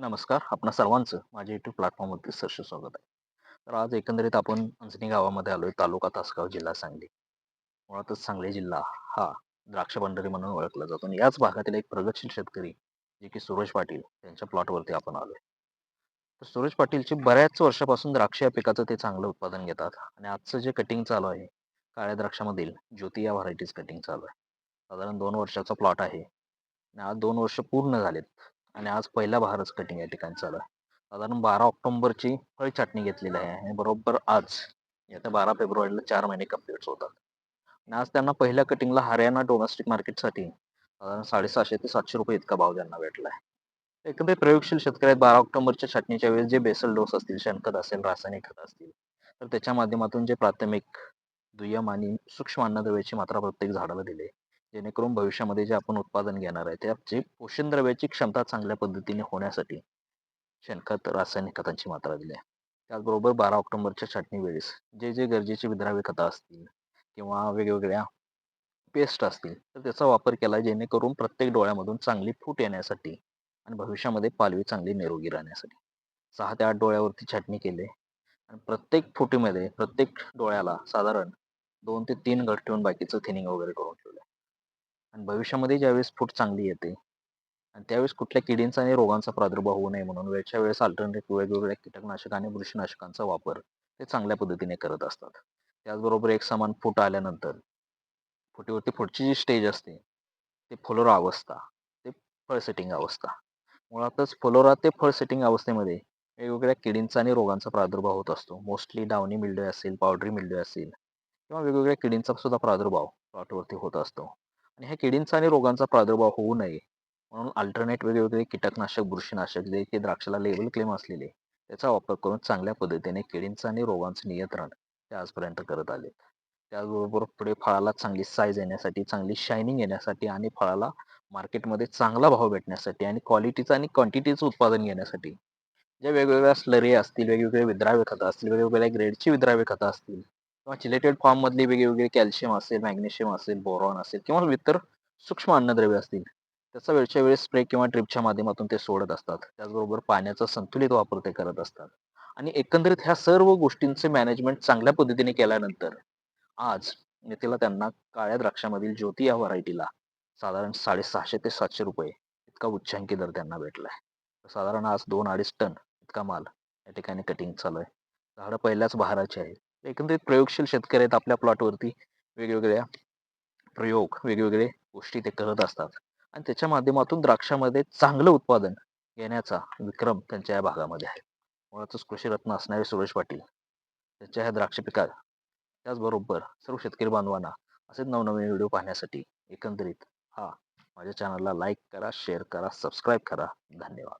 नमस्कार आपणा सर्वांचं माझ्या युट्यूब प्लॅटफॉर्मवरती सहर्ष स्वागत आहे. तर आज एकंदरीत आपण अंजनी गावामध्ये आलो आहे तालुका तासगाव जिल्हा सांगली. मुळातच सांगली जिल्हा हा द्राक्ष भंडारी म्हणून ओळखला जातो आणि याच भागातील एक प्रगतशील शेतकरी जे की सूरज पाटील त्यांच्या प्लॉटवरती आपण आलो आहे तर सूरज पाटीलची बऱ्याच वर्षापासून द्राक्ष या पिकाचं ते चांगलं उत्पादन घेतात आणि आजचं जे कटिंग चालू आहे काळ्या द्राक्षामधील ज्योती या व्हरायटीज कटिंग चालू आहे. साधारण दोन वर्षाचा प्लॉट आहे. आणि आज दोन वर्ष पूर्ण झालेत. आणि आज पहिला बहारच कटिंग या ठिकाणी चालू साधारण बारा ऑक्टोबरची फळ छाटणी घेतलेली आहे आणि बरोबर आज येत्या बारा फेब्रुवारीला चार महिने कंप्लीट होतात. आणि आज त्यांना पहिल्या कटिंगला हरियाणा डोमेस्टिक मार्केटसाठी साधारण साडेसहाशे ते सातशे रुपये इतका भाव त्यांना भेटला आहे. एकंदरीत प्रयोगशील शेतकरी आहेत बारा ऑक्टोबरच्या छाटणीच्या वेळेस जे बेसल डोस असतील शेणखत असेल रासायनिक खत असतील तर त्याच्या माध्यमातून जे प्राथमिक दुय्यम आणि सूक्ष्म अन्नद्रव्याची मात्रा प्रत्येक झाडाला दिली जेणेकरून भविष्यामध्ये जे आपण उत्पादन घेणार आहे त्याची पोषण द्रव्याची क्षमता चांगल्या पद्धतीने होण्यासाठी शेणखत रासायनिक खतांची मात्रा दिली आहे. त्याचबरोबर बारा ऑक्टोबरच्या छाटणी वेळेस जे जे गरजेचे विद्राव्य खतं असतील किंवा वेगवेगळ्या पेस्ट असतील तर त्याचा वापर केला जेणेकरून प्रत्येक डोळ्यामधून चांगली फूट येण्यासाठी आणि भविष्यामध्ये पालवी चांगली निरोगी राहण्यासाठी. सहा ते आठ डोळ्यावरती छाटणी केली आणि प्रत्येक फुटीमध्ये प्रत्येक डोळ्याला साधारण दोन ते तीन गट ठेवून बाकीचं थिनिंग वगैरे करून आणि भविष्यामध्ये ज्यावेळेस फूट चांगली येते आणि त्यावेळेस कुठल्या किडींचा आणि रोगांचा प्रादुर्भाव होऊ नये म्हणून वेळच्या वेळेस अल्टरनेटिव्ह वेगवेगळ्या कीटकनाशक आणि बुरशीनाशकांचा वापर ते चांगल्या पद्धतीने करत असतात. त्याचबरोबर एक समान फूट आल्यानंतर फुटीवरती फुटची जी स्टेज असते ते फुलोरा अवस्था ते फळ सेटिंग अवस्था. मुळातच फुलोरा ते फळ सेटिंग अवस्थेमध्ये वेगवेगळ्या किडींचा आणि रोगांचा प्रादुर्भाव होत असतो. मोस्टली डावणी मिल्डे असेल पावडरी मिल्डे असेल किंवा वेगवेगळ्या किडींचा सुद्धा प्रादुर्भाव प्लॉटवरती होत असतो. आणि ह्या किडींचा आणि रोगांचा प्रादुर्भाव होऊ नये. म्हणून अल्टरनेट वेगवेगळे कीटकनाशक बुरशीनाशक जे की द्राक्षाला लेबल क्लेम असलेले त्याचा वापर करून चांगल्या पद्धतीने किडींचं आणि रोगांचं नियंत्रण ते आजपर्यंत करत आले. त्याचबरोबर पुढे फळाला चांगली साईज येण्यासाठी चांगली शायनिंग येण्यासाठी आणि फळाला मार्केटमध्ये चांगला भाव भेटण्यासाठी आणि क्वालिटीचं आणि क्वांटिटीचं उत्पादन घेण्यासाठी. ज्या वेगवेगळ्या स्लरी असतील वेगवेगळे विद्राव्य खतं असतील वेगवेगळ्या ग्रेडची विद्राव्य खतं असतील किंवा चिलेटेड फॉर्म मधली वेगवेगळे कॅल्शियम असेल मॅग्नेशियम असेल बोरॉन असेल किंवा इतर सूक्ष्म अन्नद्रव्य असतील त्याचा वेळच्या वेळेस स्प्रे किंवा ट्रिपच्या माध्यमातून ते सोडत असतात. त्याचबरोबर पाण्याचा संतुलित वापर ते करत असतात. आणि एकंदरीत ह्या सर्व गोष्टींचे मॅनेजमेंट चांगल्या पद्धतीने केल्यानंतर आज नेतेला त्यांना काळ्या द्राक्षामधील ज्योती या व्हरायटीला साधारण साडेसहाशे ते सातशे रुपये इतका उच्चांकी दर त्यांना भेटलाय. साधारण आज दोन अडीच टन इतका माल या ठिकाणी कटिंग चालू आहे. झाडं पहिल्याच बहाराची आहेत. एकंदरीत प्रयोगशील शेतकरी आहेत आपल्या प्लॉटवरती वेगवेगळ्या प्रयोग वेगवेगळे गोष्टी ते करत असतात. आणि त्याच्या माध्यमातून द्राक्षामध्ये चांगलं उत्पादन घेण्याचा विक्रम त्यांच्या या भागामध्ये आहे. मुळातच कृषीरत्न असणारे सुरेश पाटील त्यांच्या ह्या द्राक्ष पिकात त्याचबरोबर सर्व शेतकरी बांधवांना असेच नवनवीन व्हिडिओ पाहण्यासाठी एकंदरीत हा माझ्या चॅनलला लाईक करा शेअर करा सबस्क्राईब करा. धन्यवाद.